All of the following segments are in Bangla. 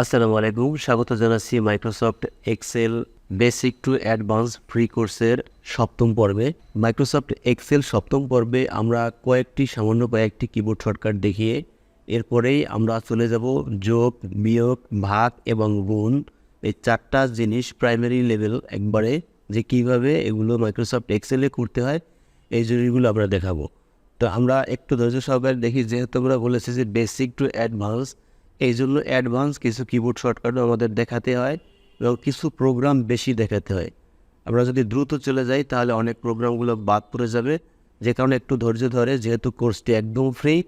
আসসালামু আলাইকুম। স্বাগত জানাচ্ছি Microsoft Excel basic to advance free কোর্সের সপ্তম পর্বে। মাইক্রোসফট এক্সেল সপ্তম পর্বে আমরা কয়েকটি, সামান্য কয়েকটি কিবোর্ড শর্টকাট দেখিয়ে এরপরেই আমরা চলে যাব যোগ, বিয়োগ, ভাগ এবং গুণ। এই চারটা জিনিস প্রাইমারি লেভেল একবারে যে কীভাবে এগুলো মাইক্রোসফট এক্সেলে করতে হয়, এই জিনিসগুলো আমরা দেখাবো। তো আমরা একটু ধৈর্য সহকারে দেখি, যেহেতু আমরা বলেছি যে বেসিক টু অ্যাডভান্স এই জন্য অ্যাডভান্স কিছু কিবোর্ড শর্টকাটও আমাদের দেখাতে হয় এবং কিছু প্রোগ্রাম বেশি দেখাতে হয়। আমরা যদি দ্রুত চলে যাই, তাহলে অনেক প্রোগ্রামগুলো বাদ পড়ে যাবে। যে কারণে একটু ধৈর্য ধরে, যেহেতু কোর্সটি একদম ফ্রি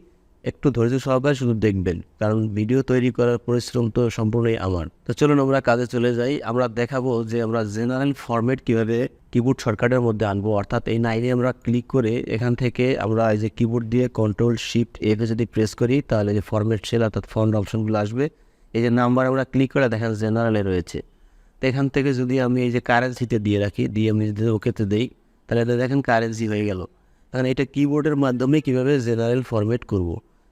একটু ধৈর্য সহকারে শুধু দেখবেন। কারণ ভিডিও তৈরি করার পরিশ্রম তো সম্পূর্ণই আমার। তো চলুন আমরা কাজে চলে যাই। আমরা দেখাবো যে আমরা জেনারেল ফরম্যাট কীভাবে কিবোর্ড শর্টকাটের মধ্যে আনব, অর্থাৎ এই নাইনে আমরা ক্লিক করে এখান থেকে আমরা এই যে কিবোর্ড দিয়ে কন্ট্রোল শিফট এফে যদি প্রেস করি, তাহলে যে ফরম্যাট সেল অর্থাৎ ফন্ট অপশনগুলো আসবে। এই যে নাম্বার আমরা ক্লিক করে দেখেন জেনারেলে রয়েছে। তো এখান থেকে যদি আমি এই যে কারেন্সিতে দিয়ে রাখি, দিয়ে আমি যদি ওকেতে দিই, তাহলে দেখেন কারেন্সি হয়ে গেল। এখন এটা কিবোর্ডের মাধ্যমে কীভাবে জেনারেল ফরম্যাট করব।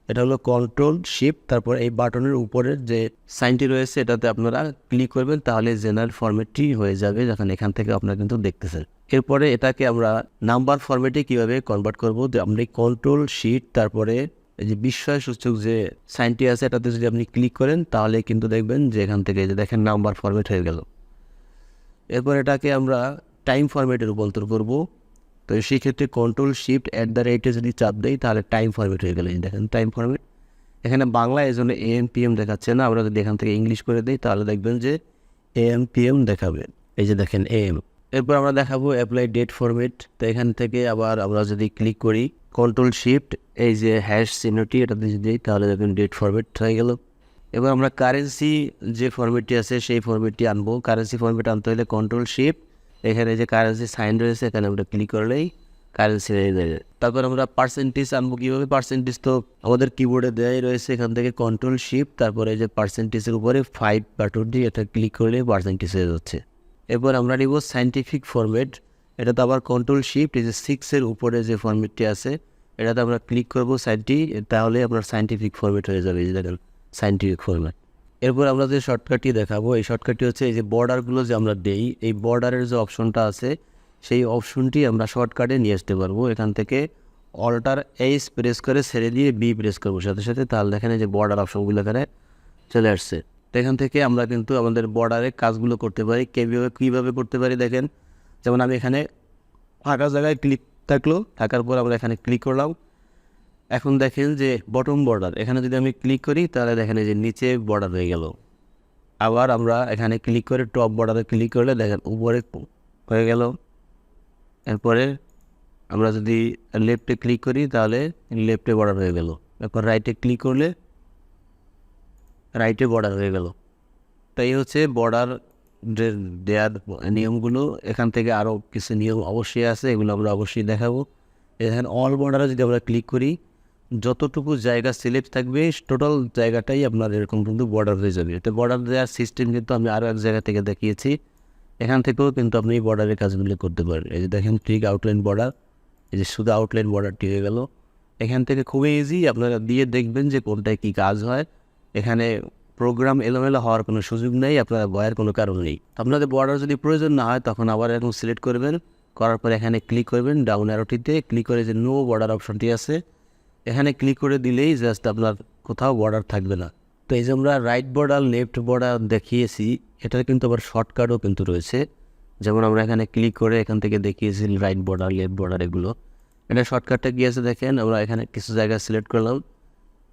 এটা হলো কন্ট্রোল শিফট তারপর এই বাটনের উপরের যে সাইনটি রয়েছে, এটাতে আপনারা ক্লিক করবেন, তাহলে জেনারেল ফরম্যাটটি হয়ে যাবে, যখন এখান থেকে আপনারা কিন্তু দেখতেছেন। এরপরে এটাকে আমরা নাম্বার ফরম্যাটে কীভাবে কনভার্ট করব? আপনি কন্ট্রোল শিট তারপরে এই যে বিস্ময় সূচক যে সাইনটি আছে, এটাতে যদি আপনি ক্লিক করেন, তাহলে কিন্তু দেখবেন যে এখান থেকে যে দেখেন নাম্বার ফরম্যাট হয়ে গেল। এরপর এটাকে আমরা টাইম ফরম্যাটে রূপান্তর করব। তো সেই ক্ষেত্রে কন্ট্রোল শিফট অ্যাট দ্য রেটে যদি চাপ দেই, তাহলে টাইম ফরম্যাট হয়ে গেলে। দেখেন টাইম ফরম্যাট এখানে বাংলা এই জন্য এএম পিএম দেখাচ্ছে না, আমরা যদি এখান থেকে ইংলিশ করে দিই, তাহলে দেখবেন যে এএম পিএম দেখাবে। এই যে দেখেন এএম এরপর আমরা দেখাবো অ্যাপ্লাই ডেট ফরম্যাট তো এখান থেকে আবার আমরা যদি ক্লিক করি কন্ট্রোল শিফট এই যে হ্যাশ চিহ্নটি এটাতে যদি দিই, তাহলে দেখবেন ডেট ফরম্যাট হয়ে গেল। এবার আমরা কারেন্সি যে ফরম্যাটটি আছে, সেই ফরম্যাটটি আনব। কারেন্সি ফরম্যাট আনতে হলে কন্ট্রোল শিফট এখানে যে কারেন্সি সাইন রয়েছে, এখানে আমরা ক্লিক করলেই কারেন্সি হয়ে যাবে তারপর আমরা পার্সেন্টেজ আনব কীভাবে? পার্সেন্টেজ তো আমাদের কিবোর্ডে দেওয়াই রয়েছে, এখান থেকে কন্ট্রোল শিপ তারপরে যে পার্সেন্টেজের উপরে ফাইভ বাটনটি এটা ক্লিক করলে পার্সেন্টেজ হয়ে যাচ্ছে। এরপর আমরা নিব সাইন্টিফিক ফরম্যাট এটা তো আবার কন্ট্রোল শিফট এই যে সিক্সের উপরে যে ফরম্যাটটি আছে, এটাতে আমরা ক্লিক করব সাইনটি তাহলে আপনার সাইন্টিফিক ফরম্যাট হয়ে যাবে, এই সাইন্টিফিক ফরম্যাট এরপর আমরা যে শর্টকাটটি দেখাবো, এই শর্টকাটটি হচ্ছে এই যে বর্ডারগুলো যে আমরা দেই, এই বর্ডারের যে অপশনটা আছে, সেই অপশনটি আমরা শর্টকাটে নিয়ে আসতে পারব। এখান থেকে অল্টার এইস প্রেস করে ছেড়ে দিয়ে বি প্রেস করব। সাথে সাথে তাহলে দেখেন যে বর্ডার অপশনগুলো এখানে চলে আসছে। তো এখান থেকে আমরা কিন্তু আমাদের বর্ডারে কাজগুলো করতে পারি। কীভাবে কীভাবে করতে পারি দেখেন? যেমন আমি এখানে ফাঁকা জায়গায় ক্লিক থাকল, থাকার পর আমরা এখানে ক্লিক করলাম। এখন দেখেন যে বটম বর্ডার এখানে যদি আমি ক্লিক করি, তাহলে দেখেন যে নিচে বর্ডার হয়ে গেল। আবার আমরা এখানে ক্লিক করে টপ বর্ডারে ক্লিক করলে দেখেন উপরে হয়ে গেল। এরপরে আমরা যদি লেফটে ক্লিক করি, তাহলে লেফটে বর্ডার হয়ে গেল। এরপর রাইটে ক্লিক করলে রাইটে বর্ডার হয়ে গেল। তাই হচ্ছে বর্ডার দেওয়ার নিয়মগুলো। এখান থেকে আরও কিছু নিয়ম অবশ্যই আছে, এগুলো আমরা অবশ্যই দেখাবো। এখানে অল বর্ডারে যদি আমরা ক্লিক করি যতটুকু জায়গা সিলেক্ট থাকবে টোটাল জায়গাটাই আপনার এরকম কিন্তু বর্ডার হয়ে যাবে। তো বর্ডার দেওয়ার সিস্টেম কিন্তু আমি আরও এক জায়গা থেকে দেখিয়েছি। এখান থেকেও কিন্তু আপনি এই বর্ডারের কাজগুলি করতে পারেন এই যে দেখেন ট্রিক আউটলাইন বর্ডার এই যে শুধু আউটলাইন বর্ডারটি হয়ে গেল। এখান থেকে খুবই ইজি আপনারা দিয়ে দেখবেন যে কোনটায় কী কাজ হয়। এখানে প্রোগ্রাম এলোমেলো হওয়ার কোনো সুযোগ নেই, আপনারা ভয়ের কোনো কারণ নেই। আপনাদের বর্ডার যদি প্রয়োজন না হয়, তখন আবার এরকম সিলেক্ট করবেন। করার পর এখানে ক্লিক করবেন ডাউন অ্যারোটিতে ক্লিক করে যে নো বর্ডার অপশনটি আছে এখানে ক্লিক করে দিলেই জাস্ট আপনার কোথাও বর্ডার থাকবে না। তো এই যে আমরা রাইট বর্ডার লেফট বর্ডার দেখিয়েছি, এটার কিন্তু আবার শর্টকাটও কিন্তু রয়েছে। যেমন আমরা এখানে ক্লিক করে এখান থেকে দেখিয়েছি রাইট বর্ডার লেফট বর্ডার এগুলো। এটা শর্টকাটটা গিয়েছে দেখেন? আমরা এখানে কিছু জায়গা সিলেক্ট করলাম।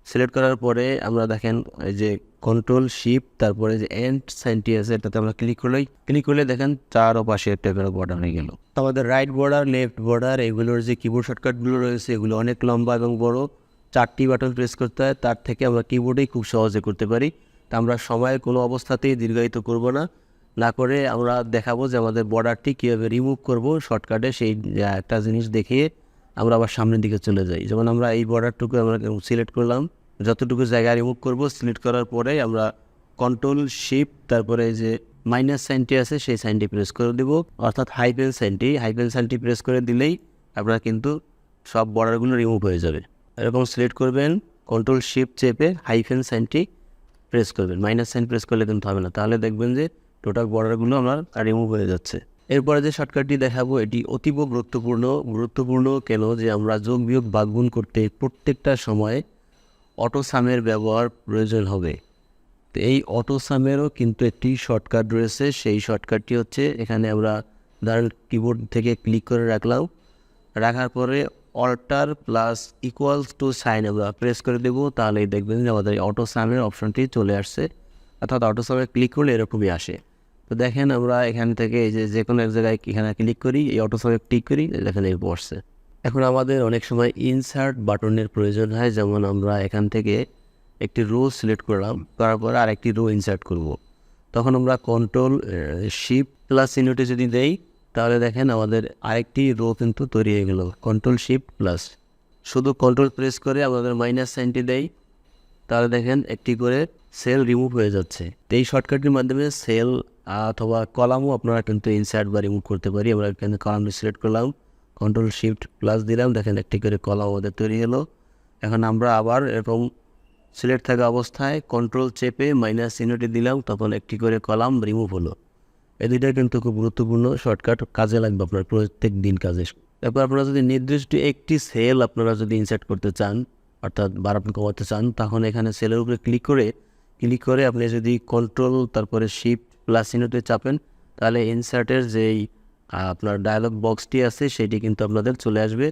সিলেক্ট করার পরে আমরা দেখেন এই যে কন্ট্রোল শিপ তারপরে যে এন্ড সাইনটি আছে, এটাতে আমরা ক্লিক করলেই ক্লিক করলে দেখেন চার ও পাশে করে বর্ডার হয়ে গেল। তো আমাদের রাইট বর্ডার লেফট বর্ডার এগুলোর যে কিবোর্ড শর্টকাটগুলো রয়েছে, এগুলো অনেক লম্বা এবং বড়। চারটি বাটন প্রেস করতে হয়, তার থেকে আমরা কিবোর্ডেই খুব সহজে করতে পারি। তা আমরা সময়ের কোনো অবস্থাতেই দীর্ঘায়িত করব না। না করে আমরা দেখাবো যে আমাদের বর্ডারটি কীভাবে রিমুভ করব শর্টকাটে সেই একটা জিনিস দেখিয়ে আমরা আবার সামনের দিকে চলে যাই। যেমন আমরা এই বর্ডারটুকু আমরা সিলেক্ট করলাম, যতটুকু জায়গা রিমুভ করব সিলেক্ট করার পরে আমরা কন্ট্রোল শিপ তারপরে যে মাইনাস সাইনটি আছে, সেই সাইনটি প্রেস করে দেব। অর্থাৎ হাইপেন সাইনটি হাইপেন সাইনটি প্রেস করে দিলেই আপনার কিন্তু সব বর্ডারগুলো রিমুভ হয়ে যাবে। এরকম সিলেক্ট করবেন কন্ট্রোল শিপ চেপে হাইফেন সাইনটি প্রেস করবেন। মাইনাস সাইন প্রেস করলে কিন্তু হবে না। তাহলে দেখবেন যে টোটাল বর্ডারগুলো আমার রিমুভ হয়ে যাচ্ছে। এরপরে যে শর্টকাটটি দেখাবো, এটি অতীব গুরুত্বপূর্ণ। গুরুত্বপূর্ণ কেন? যে আমরা যোগ বিয়োগ ভাগগুণ করতে প্রত্যেকটা সময় অটো সামের ব্যবহার প্রয়োজন হবে। তো এই অটো সামেরও কিন্তু একটি শর্টকাট রয়েছে। সেই শর্টকাটটি হচ্ছে, এখানে আমরা ধরেন কিবোর্ড থেকে ক্লিক করে রাখলাম। রাখার পরে alter plus equals to sign আমরা প্রেস করে দেবো। তাহলেই দেখবেন যে আমাদের অটো সামের অপশনটি চলে আসছে। অর্থাৎ অটো সামে ক্লিক করলে এরকমই আসে। তো দেখেন আমরা এখান থেকে এই যে যে কোনো এক জায়গায় এখানে ক্লিক করি, এই অটো সামে ক্লিক করি এই বসছে। এখন আমাদের অনেক সময় ইনসার্ট বাটনের প্রয়োজন হয়, যেমন আমরা এখান থেকে একটি রো সিলেক্ট করলাম, করার পর আর একটি রো ইনসার্ট করব। তখন আমরা কন্ট্রোল শিপ প্লাস ইউনিটে যদি দেই, তাহলে দেখেন আমাদের আরেকটি রো কিন্তু তৈরি হয়ে গেল কন্ট্রোল শিফট প্লাস শুধু কন্ট্রোল প্রেস করে আমাদের মাইনাস সাইনটি দেই, তাহলে দেখেন একটি করে সেল রিমুভ হয়ে যাচ্ছে। এই শর্টকাটের মাধ্যমে সেল অথবা কলামও আপনারা কিন্তু ইনসার্ট বা রিমুভ করতে পারি। আমরা এখানে কলামটি সিলেক্ট করলাম কন্ট্রোল শিফট প্লাস দিলাম, দেখেন একটি করে কলাম আমাদের তৈরি হলো। এখন আমরা আবার এরকম সিলেক্ট থাকা অবস্থায় কন্ট্রোল চেপে মাইনাস ইউনিটে দিলাম, তখন একটি করে কলাম রিমুভ হলো। এই দুইটা কিন্তু খুব গুরুত্বপূর্ণ শর্টকাট কাজে লাগবে আপনার প্রত্যেক দিন কাজে। তারপর আপনারা যদি নির্দিষ্ট একটি সেল আপনারা যদি ইনসার্ট করতে চান, অর্থাৎ বাড়াপন কমাতে চান, তখন এখানে সেলের উপরে ক্লিক করে ক্লিক করে আপনি যদি কন্ট্রোল তারপরে শিফট প্লাস ইউনিটে চাপেন, তাহলে ইনসার্টের যেই আপনার ডায়ালগ বক্সটি আছে, সেটি কিন্তু আপনাদের চলে আসবে।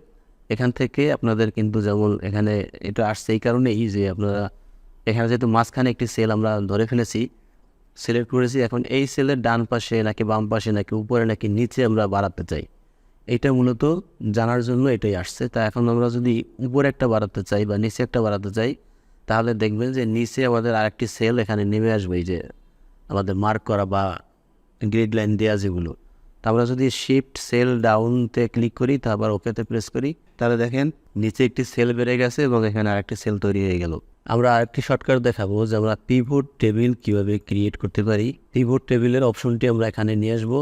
এখান থেকে আপনাদের কিন্তু যেমন এখানে এটা আসছে এই কারণেই যে আপনারা, এখানে যেহেতু মাঝখানে একটি সেল আমরা ধরে ফেলেছি সিলেক্ট করেছি, এখন এই সেলের ডান পাশে নাকি বাম পাশে নাকি উপরে নাকি নিচে আমরা বাড়াতে চাই। এটা মূলত জানার জন্য এটাই আসছে। তা এখন আমরা যদি উপরে একটা বাড়াতে চাই বা নিচে একটা বাড়াতে চাই, তাহলে দেখবেন যে নিচে আমাদের আরেকটি সেল এখানে নেমে আসবে, এই যে আমাদের মার্ক করা বা গ্রিড লাইন দেওয়া যেগুলো। তা আমরা যদি শিফট সেল ডাউনতে ক্লিক করি তারপর ওকেতে প্রেস করি, তাহলে দেখেন নিচে একটি সেল বেড়ে গেছে এবং এখানে আরেকটি সেল তৈরি হয়ে গেল। আমরা আরেকটি শর্টকাট দেখাবো যে আমরা পিভোট টেবিল কীভাবে ক্রিয়েট করতে পারি। পিভোট টেবিলের অপশনটি আমরা এখানে নিয়ে আসব।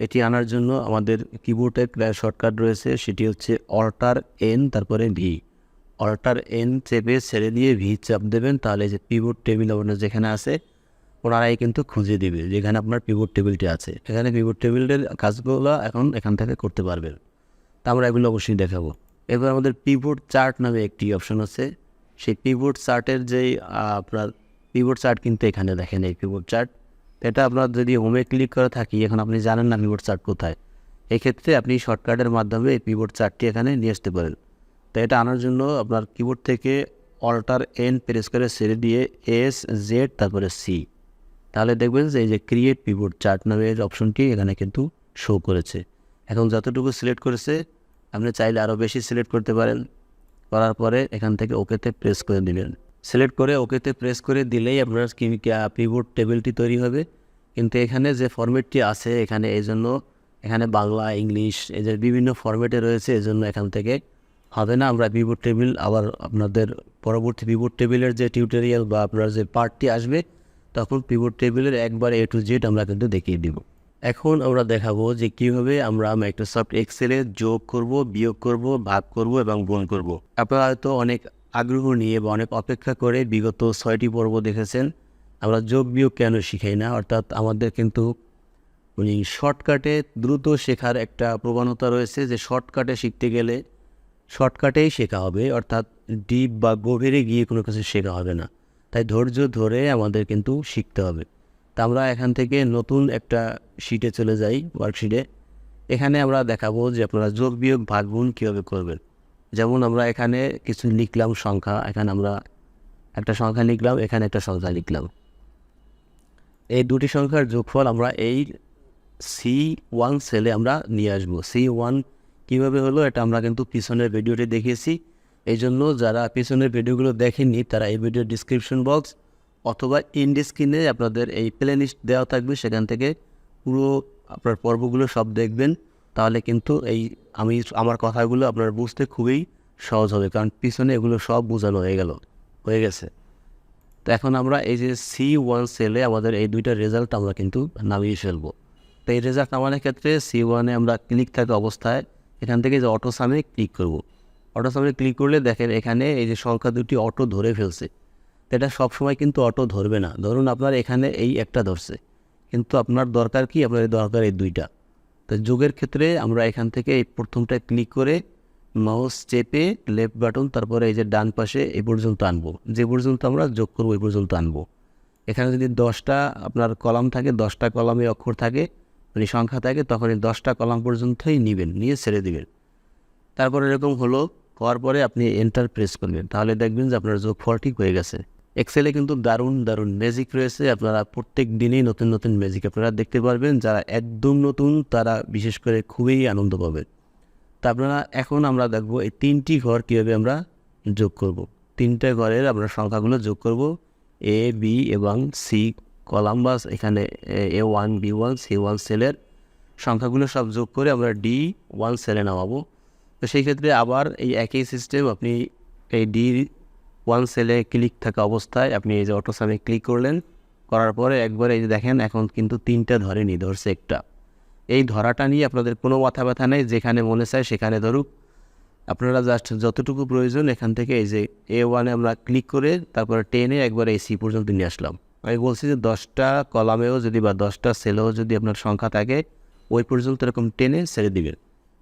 এটি আনার জন্য আমাদের কিবোর্ডের শর্টকাট রয়েছে, সেটি হচ্ছে অল্টার এন তারপরে ভি অল্টার এন চেপে ছেড়ে দিয়ে ভি চাপ দেবেন, তাহলে যে পিভোট টেবিল আপনার যেখানে আছে ওনারাই কিন্তু খুঁজে দিবে যেখানে আপনার পিভোট টেবিলটি আছে। এখানে পিভোট টেবিলের কাজগুলো এখন এখান থেকে করতে পারবেন। তা আমরা এগুলো অবশ্যই দেখাবো। এবার আমাদের পিভোট চার্ট নামে একটি অপশন আছে। সেই পিভোট চার্টের যেই আপনার পিভোট চার্ট কিন্তু এখানে দেখেন এই পিভোট চার্ট এটা আপনার যদি হোমে ক্লিক করে থাকি, এখন আপনি জানেন না পিভোট চার্ট কোথায়। এক্ষেত্রে আপনি শর্টকাটের মাধ্যমে এই পিভোট চার্টটি এখানে নিয়ে আসতে পারেন। তো এটা আনার জন্য আপনার কিবোর্ড থেকে অল্টার এন প্রেস করে ছেড়ে দিয়ে এস জেড তারপরে সি তাহলে দেখবেন যে এই যে ক্রিয়েট পিবোর্ড চার্ট নামের অপশনটি এখানে কিন্তু শো করেছে। এখন যতটুকু সিলেক্ট করেছে, আপনি চাইলে আরও বেশি সিলেক্ট করতে পারেন। করার পরে এখান থেকে ওকেতে প্রেস করে দিলেন। সিলেক্ট করে ওকেতে প্রেস করে দিলেই আপনার পিবোর্ড টেবিলটি তৈরি হবে। কিন্তু এখানে যে ফরম্যাটটি আছে এখানে এই জন্য এখানে বাংলা, ইংলিশ, এই যে বিভিন্ন ফরম্যাটে রয়েছে, এই জন্য এখান থেকে হবে না। আমরা পিবোর্ড টেবিল আবার আপনাদের পরবর্তী পিবোর্ড টেবিলের যে টিউটোরিয়াল বা আপনার যে পার্টটি আসবে তখন পিবোর্ড টেবিলের একবার এ টু জেড আমরা কিন্তু দেখিয়ে দিব। এখন আমরা দেখাবো যে কীভাবে আমরা মাইক্রোসফট এক্সেলে যোগ করব, বিয়োগ করব, ভাগ করব এবং গুণ করব। আপনারা হয়তো অনেক আগ্রহ নিয়ে বা অনেক অপেক্ষা করে বিগত ছয়টি পর্ব দেখেছেন। আমরা যোগ বিয়োগ কেন শিখাই না? অর্থাৎ আমাদের কিন্তু উনি শর্টকাটে দ্রুত শেখার একটা প্রবণতা রয়েছে যে শর্টকাটে শিখতে গেলে শর্টকাটেই শেখা হবে। অর্থাৎ ডিপ বা গভীরে গিয়ে কোনো কিছু শেখা হবে না। তাই ধৈর্য ধরে আমাদের কিন্তু শিখতে হবে। তা আমরা এখান থেকে নতুন একটা শিটে চলে যাই ওয়ার্কশিটে এখানে আমরা দেখাবো যে আপনারা যোগ বিয়োগ ভাগ গুণ কীভাবে করবেন। যেমন আমরা এখানে কিছু লিখলাম সংখ্যা, এখানে আমরা একটা সংখ্যা লিখলাম, এখানে একটা সংখ্যা লিখলাম। এই দুটি সংখ্যার যোগফল আমরা এই সি ওয়ান সেলে আমরা নিয়ে আসব। সি ওয়ান কীভাবে হলো এটা আমরা কিন্তু পিছনের ভিডিওটি দেখিয়েছি। এই জন্য যারা পিছনের ভিডিওগুলো দেখেননি, তারা এই ভিডিওর ডিসক্রিপশন বক্স অথবা ইন্ড স্ক্রিনে আপনাদের এই প্লে লিস্ট দেওয়া থাকবে। সেখান থেকে পুরো আপনার পর্বগুলো সব দেখবেন। তাহলে কিন্তু এই আমি আমার কথাগুলো আপনার বুঝতে খুবই সহজ হবে, কারণ পিছনে এগুলো সব বোঝানো হয়ে গেল, হয়ে গেছে। তো এখন আমরা এই যে সি ওয়ান সেলে আমাদের এই দুইটা রেজাল্ট আমরা কিন্তু নামিয়ে ফেলব। তো এই রেজাল্ট নামানোর ক্ষেত্রে সি ওয়ানে আমরা ক্লিক থাকা অবস্থায় এখান থেকে যে অটো সামনে ক্লিক করব। অটো সামনে ক্লিক করলে দেখেন এখানে এই যে সংখ্যা দুটি অটো ধরে ফেলছে। এটা সবসময় কিন্তু অটো ধরবে না। ধরুন আপনার এখানে এই একটা ধরছে। কিন্তু আপনার দরকার কি? আপনার দরকার এই দুইটা। তো যোগের ক্ষেত্রে আমরা এখান থেকে এই প্রথমটা ক্লিক করে মাউস চেপে লেফট বাটন তারপরে এই যে ডান পাশে এই পর্যন্ত আনব। যে পর্যন্ত আমরা যোগ করব এই পর্যন্ত আনব। এখানে যদি দশটা আপনার কলাম থাকে, দশটা কলামে অক্ষর থাকে মানে সংখ্যা থাকে, তখন এই দশটা কলাম পর্যন্তই নেবেন, নিয়ে ছেড়ে দেবেন। তারপর এরকম হলো হওয়ার পরে আপনি এন্টার প্রেস করবেন। তাহলে দেখবেন যে আপনার যোগফল ঠিক হয়ে গেছে। এক্সেলে কিন্তু দারুণ দারুণ ম্যাজিক রয়েছে। আপনারা প্রত্যেক দিনেই নতুন নতুন ম্যাজিক আপনারা দেখতে পারবেন। যারা একদম নতুন, তারা বিশেষ করে খুবই আনন্দ পাবেন তা আপনারা এখন আমরা দেখব এই তিনটি ঘর কীভাবে আমরা যোগ করব। তিনটে ঘরের আমরা সংখ্যাগুলো যোগ করব। এ বি এবং সি কলাম্বাস এখানে A one B one C one সেলের সংখ্যাগুলো সব যোগ করে আমরা ডি ওয়ান সেলে নামাবো। তো সেই ক্ষেত্রে আবার এই একই সিস্টেম আপনি এই ডি ওয়ান সেলে ক্লিক থাকা অবস্থায় আপনি এই যে অটোসামে ক্লিক করলেন, করার পরে একবার এই যে দেখেন এখন কিন্তু তিনটা ধরেনি, ধরছে একটা। এই ধরাটা নিয়ে আপনাদের কোনো মাথা ব্যথা নেই, যেখানে মনে চায় সেখানে ধরুক। আপনারা জাস্ট যতটুকু প্রয়োজন এখান থেকে এই যে এ ওয়ানে আমরা ক্লিক করে তারপরে টেনে একবার এই সি পর্যন্ত নিয়ে আসলাম। আমি বলছি যে দশটা কলামেও যদি বা দশটা সেলেও যদি আপনার সংখ্যা থাকে, ওই পর্যন্ত এরকম টেনে ছেড়ে দিবেন।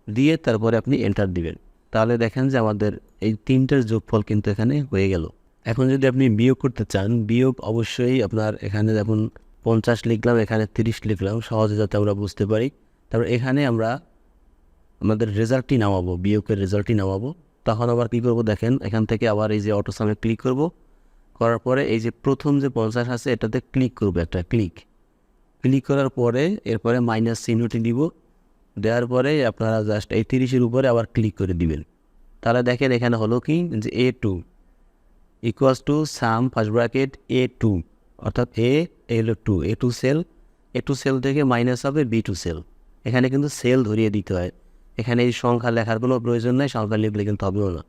দিয়ে তারপরে আপনি এন্টার দিবেন। তাহলে দেখেন যে আমাদের এই তিনটার যোগফল কিন্তু এখানে হয়ে গেল। এখন যদি আপনি বিয়োগ করতে চান, বিয়োগ অবশ্যই আপনার এখানে যেমন পঞ্চাশ লিখলাম, এখানে তিরিশ লিখলাম, সহজে যাতে আমরা বুঝতে পারি। তারপর এখানে আমরা আমাদের রেজাল্টটি নামাবো, বিয়োগের রেজাল্টটি নামাবো। তখন আবার কী করব দেখেন, এখান থেকে আবার এই যে অটোসামে ক্লিক করব। করার পরে এই যে প্রথম যে পঞ্চাশ আছে, এটাতে ক্লিক করব একটা ক্লিক ক্লিক করার পরে এরপরে মাইনাস চিহ্নটি দিব। দেওয়ার পরে আপনারা জাস্ট এই তিরিশের উপরে আবার ক্লিক করে দিবেন। তাহলে দেখেন এখানে হলো কি? যে A two equals to sum first bracket A two অর্থাৎ A L two A two cell A two cell থেকে মাইনাস হবে বি টু সেল এখানে কিন্তু সেল ধরিয়ে দিতে হয়। এখানে এই সংখ্যা লেখার কোনো প্রয়োজন নেই, সংখ্যা লিখলে কিন্তু হবেও না।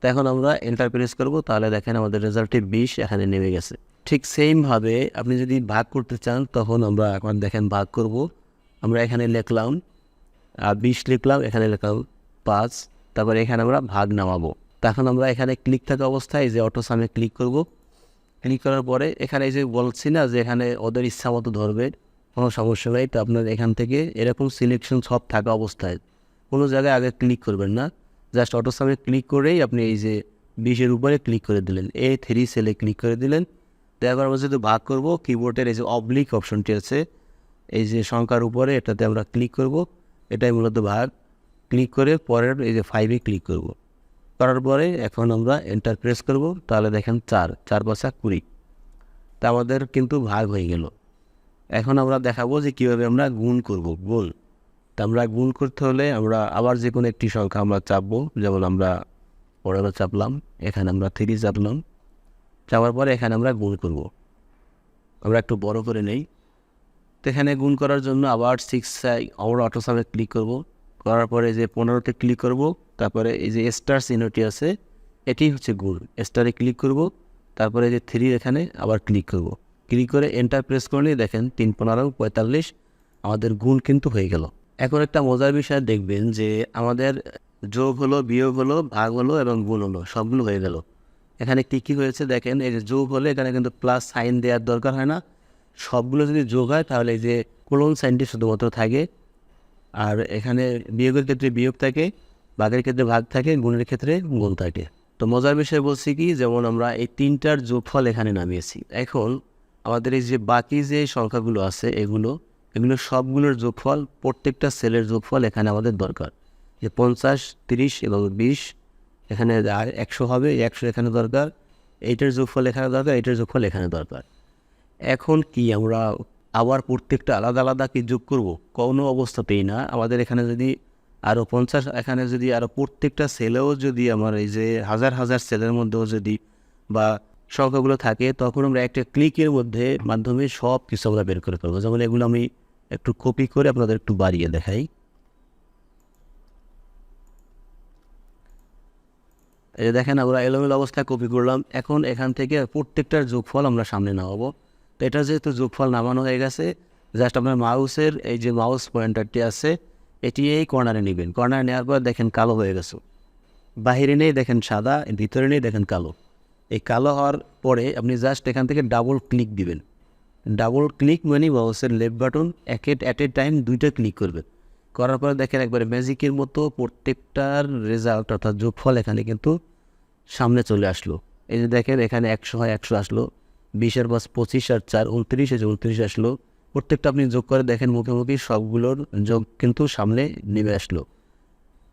তো এখন আমরা এন্টার প্রেস করব, তাহলে দেখেন আমাদের রেজাল্টটি বিশ এখানে নেমে গেছে। ঠিক সেমভাবে আপনি যদি ভাগ করতে চান, তখন আমরা এখন দেখেন ভাগ করব। আমরা এখানে লিখলাম বিশ লিখলাম, এখানে লিখলাম পাঁচ, তারপরে এখানে আমরা ভাগ নামাবো। তখন আমরা এখানে ক্লিক থাকা অবস্থায় যে অটো সামনে ক্লিক করব। ক্লিক করার পরে এখানে এই যে বলছি না যে এখানে ওদের ইচ্ছা মতো ধরবে, কোনো সমস্যা নেই। তো আপনার এখান থেকে এরকম সিলেকশন সব থাকা অবস্থায় কোনো জায়গায় আগে ক্লিক করবেন না। জাস্ট অটো সামনে ক্লিক করেই আপনি এই যে বিশের উপরে ক্লিক করে দিলেন। এ থ্রি সেলে ক্লিক করে দিলেন। তারপর আমরা যেহেতু ভাগ করব কিবোর্ডের এই যে অবলিক অপশনটি আছে, এই যে সংখ্যার উপরে এটাতে আমরা ক্লিক করব। এটাই মূলত ভাগ। ক্লিক করে পরের এই যে ফাইভে ক্লিক করব। করার পরে এখন আমরা এন্টার প্রেস করব। তাহলে দেখেন চার চার পাঁচা কুড়ি। তা আমাদের কিন্তু ভাগ হয়ে গেল। এখন আমরা দেখাবো যে কীভাবে আমরা গুণ করব। গুণ তা আমরা গুণ করতে হলে আমরা আবার যে কোনো একটি সংখ্যা আমরা চাপবো। যেমন আমরা পনেরো চাপলাম, এখানে আমরা থ্রি চাপলাম। চাপার পরে এখানে আমরা গুণ করব। আমরা একটু বড় করে নেই। তো এখানে গুণ করার জন্য আবার সিক্স আমরা অটোসামে ক্লিক করব। করার পরে যে পনেরোতে ক্লিক করব, তারপরে এই যে স্টার চিহ্নটি আছে, এটি হচ্ছে গুণ। স্টারে ক্লিক করব, তারপরে যে থ্রি এখানে আবার ক্লিক করব। ক্লিক করে এন্টার প্রেস করলেই দেখেন তিন পনেরো, পঁয়তাল্লিশ, আমাদের গুণ কিন্তু হয়ে গেল। এখন একটা মজার বিষয় দেখবেন যে আমাদের যোগ হলো, বিয়োগ হলো, ভাগ হলো এবং গুণ হলো, সবগুলো হয়ে গেল। এখানে কী কী হয়েছে দেখেন, এই যে যোগ হলে এখানে কিন্তু প্লাস সাইন দেওয়ার দরকার হয় না। সবগুলো যদি যোগ হয়, তাহলে এই যে কোলন সাইনটি শুধুমাত্র থাকে, আর এখানে বিয়োগের ক্ষেত্রে বিয়োগ থাকে, ভাগের ক্ষেত্রে ভাগ থাকে, গুণের ক্ষেত্রে গুণ থাকে। তো মজার বিষয় বলছি কি, যেমন আমরা এই তিনটার যোগফল এখানে নামিয়েছি। এখন আমাদের এই যে বাকি যে সংখ্যাগুলো আছে, এগুলো এগুলো সবগুলোর যোগফল, প্রত্যেকটা সেলের যোগফল এখানে আমাদের দরকার। যে পঞ্চাশ, তিরিশ এবং বিশ, এখানে আর একশো হবে, একশো এখানে দরকার, এইটার যোগফল এখানে দরকার, এইটার যোগফল এখানে দরকার। এখন কি আমরা আবার প্রত্যেকটা আলাদা আলাদা কি যোগ করব? কোনো অবস্থাতেই না। আমাদের এখানে যদি আরও পঞ্চাশ, এখানে যদি আরও প্রত্যেকটা সেলেও যদি আমার এই যে হাজার হাজার সেলের মধ্যেও যদি বা সংখ্যাগুলো থাকে, তখন আমরা একটা ক্লিকের মধ্যে মাধ্যমে সব কিছু আমরা বের করে ফেলব। যেমন এগুলো আমি একটু কপি করে আপনাদের একটু বাড়িয়ে দেখাই। এই দেখেন আমরা এলোমেলো অবস্থায় কপি করলাম। এখন এখান থেকে প্রত্যেকটার যোগফল আমরা সামনে নামাবো। তো এটা যেহেতু যোগফল নামানো হয়ে গেছে জাস্ট আপনার মাউসের এই যে মাউস পয়েন্টারটি আছে, এটি এই কর্নারে নেবেন। কর্নারে নেওয়ার পর দেখেন কালো হয়ে গেছে। বাহিরে নেই, দেখেন সাদা, ভিতরে নেই, দেখেন কালো। এই কালো হওয়ার পরে আপনি জাস্ট এখান থেকে ডাবল ক্লিক দিবেন। ডাবল ক্লিক মানে মাউসের লেফট বাটন এক অ্যাট এ টাইম দুইটা ক্লিক করবেন। করার পরে দেখেন একবারে ম্যাজিকের মতো প্রত্যেকটার রেজাল্ট অর্থাৎ যোগফল এখানে কিন্তু সামনে চলে আসলো। এই যে দেখেন এখানে একশো হয়, একশো আসলো। বিশের পাঁচ পঁচিশ আর চার উনত্রিশ যে উনত্রিশ আসলো। প্রত্যেকটা আপনি যোগ করে দেখেন মুখোমুখি সবগুলোর যোগ কিন্তু সামনে নেমে আসলো।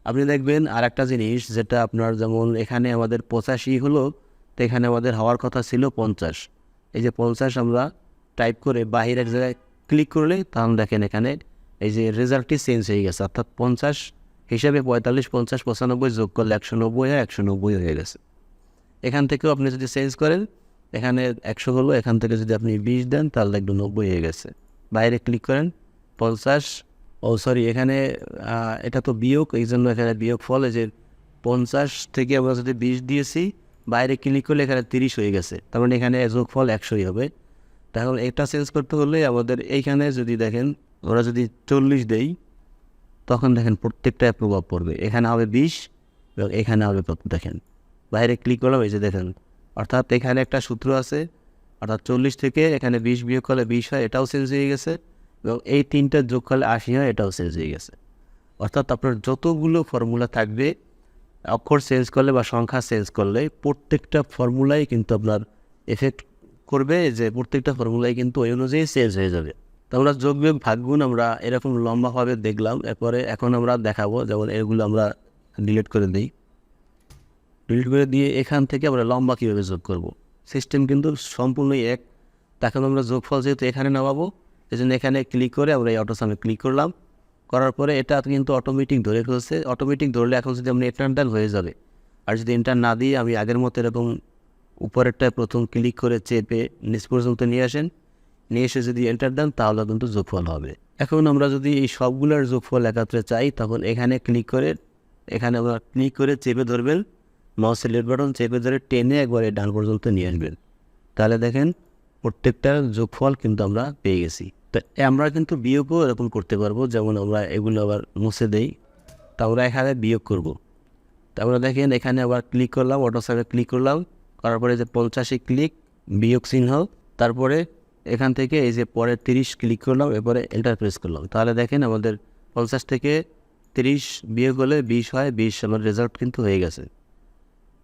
আপনি দেখবেন আর একটা জিনিস যেটা আপনার যেমন এখানে আমাদের পঁচাশি হলো, তো এখানে আমাদের হওয়ার কথা ছিল পঞ্চাশ। এই যে পঞ্চাশ আমরা টাইপ করে বাহির এক জায়গায় ক্লিক করলে তাহলে দেখেন এখানে এই যে রেজাল্টটি চেঞ্জ হয়ে গেছে। অর্থাৎ পঞ্চাশ হিসাবে পঁয়তাল্লিশ, পঞ্চাশ, পঁচানব্বই যোগ করলে একশো নব্বই হয়, একশো নব্বই হয়ে গেছে। এখান থেকেও আপনি যদি চেঞ্জ করেন এখানে একশো হলো, এখান থেকে যদি আপনি বিশ দেন, তাহলে দেখবেন নব্বই হয়ে গেছে। বাইরে ক্লিক করেন, পঞ্চাশ, ও সরি এখানে এটা তো বিয়োগ, এই জন্য এখানে বিয়োগ ফল যে পঞ্চাশ থেকে আমরা যদি বিশ দিয়েছি, বাইরে ক্লিক করলে এখানে তিরিশ হয়ে গেছে। তার মানে এখানে যোগফল একশোই হবে। তাহলে এটা চেঞ্জ করতে হলে আমাদের এইখানে যদি দেখেন, ওরা যদি চল্লিশ দেই তখন দেখেন প্রত্যেকটায় প্রভাব পড়বে। এখানে হবে বিশ এবং এখানে হবে দেখেন। বাইরে ক্লিক করলাম, এই যে দেখেন অর্থাৎ এখানে একটা সূত্র আছে, অর্থাৎ চল্লিশ থেকে এখানে বিশ বিয়োগ করলে বিশ হয়, এটাও চেঞ্জ হয়ে গেছে, এবং এই তিনটা যোগ করলে আশি হয়, এটাও চেঞ্জ হয়ে গেছে। অর্থাৎ আপনার যতগুলো ফর্মুলা থাকবে, অক্ষর চেঞ্জ করলে বা সংখ্যা চেঞ্জ করলে প্রত্যেকটা ফর্মুলাই কিন্তু আপনার এফেক্ট করবে, যে প্রত্যেকটা ফর্মুলাই কিন্তু ওই অনুযায়ী চেঞ্জ হয়ে যাবে। তো আমরা যোগ বিয়োগ ভাগগুণ আমরা এরকম লম্বাভাবে দেখলাম, এরপরে এখন আমরা দেখাবো, যেমন এগুলো আমরা ডিলিট করে দিই। ডিলিট করে দিয়ে এখান থেকে আমরা লম্বা কীভাবে যোগ করব? সিস্টেম কিন্তু সম্পূর্ণই এক। তখন আমরা যোগফল যেহেতু এখানে নামাবো এই জন্য এখানে ক্লিক করে আমরা এই অটোসামে ক্লিক করলাম। করার পরে এটা কিন্তু অটোমেটিক ধরে ফেলছে। অটোমেটিক ধরলে এখন যদি আমরা এন্টার হয়ে যাবে। আর যদি এন্টার না দিয়ে আমি আগের মতো এরকম উপরেরটায় প্রথম ক্লিক করে চেপে নিচ পর্যন্ত নিয়ে আসেন। নিয়ে এসে যদি এন্টার দেন, তাহলে কিন্তু যোগফল হবে। এখন আমরা যদি এই সবগুলোর যোগফল একাত্রে চাই, তখন এখানে ক্লিক করে, এখানে আমরা ক্লিক করে চেপে ধরবেন। মাউসের লেট বাটন চেপে ধরে টেনে একবারে ডান পর্যন্ত নিয়ে আসবেন। তাহলে দেখেন প্রত্যেকটার যোগফল কিন্তু আমরা পেয়ে গেছি। তো আমরা কিন্তু বিয়োগও এরকম করতে পারব, যেমন আমরা এগুলো আবার মুছে দেই, তা আমরা এখানে বিয়োগ করব। তা আমরা দেখেন এখানে আবার ক্লিক করলাম অটো সাইডে ক্লিক করলাম, করার পরে যে পঞ্চাশে ক্লিক বিয়োগ চিহ্ন, তারপরে এখান থেকে এই যে পরে তিরিশ ক্লিক করলাম, এরপরে এন্টার প্রেস করলাম। তাহলে দেখেন আমাদের পঞ্চাশ থেকে তিরিশ বিয়োগ হলে বিশ হয়, বিশ, আমার রেজাল্ট কিন্তু হয়ে গেছে।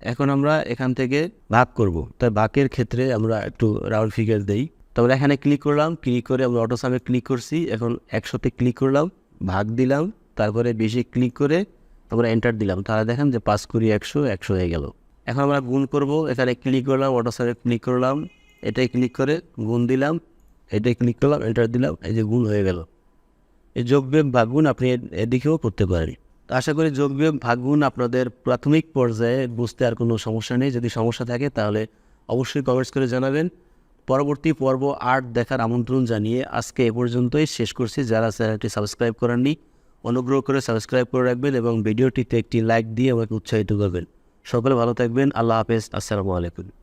এখন আমরা এখান থেকে ভাগ করব। তাই ভাগের ক্ষেত্রে আমরা একটু রাউন্ড ফিগার দেই। তারপরে এখানে ক্লিক করলাম ক্লিক করে আমরা অটোসামে ক্লিক করছি। এখন একশোতে ক্লিক করলাম, ভাগ দিলাম, তারপরে বেশি ক্লিক করে তারপরে এন্টার দিলাম। তাহলে দেখেন যে পাঁচ কুড়ি একশো একশো হয়ে গেল। এখন আমরা গুণ করব। এখানে ক্লিক করলাম অটোসামে ক্লিক করলাম, এটাই ক্লিক করে গুণ দিলাম, এটাই ক্লিক করলাম এন্টার দিলাম, এই যে গুণ হয়ে গেল। এই যোগ বিয়োগ ভাগগুণ আপনি এদিকেও করতে পারেন। তো আশা করি যোগ বিয়োগ আপনাদের প্রাথমিক পর্যায়ে বুঝতে আর কোনো সমস্যা নেই। যদি সমস্যা থাকে তাহলে অবশ্যই কমেন্টস করে জানাবেন। পরবর্তী পর্ব আর্ট দেখার আমন্ত্রণ জানিয়ে আজকে এ পর্যন্তই শেষ করছি। যারা চ্যানেলটি সাবস্ক্রাইব করেননি, অনুগ্রহ করে সাবস্ক্রাইব করে রাখবেন এবং ভিডিওটিতে একটি লাইক দিয়ে আমাকে উৎসাহিত করবেন। সকলে ভালো থাকবেন। আল্লাহ হাফেজ। আসসালামু আলাইকুম।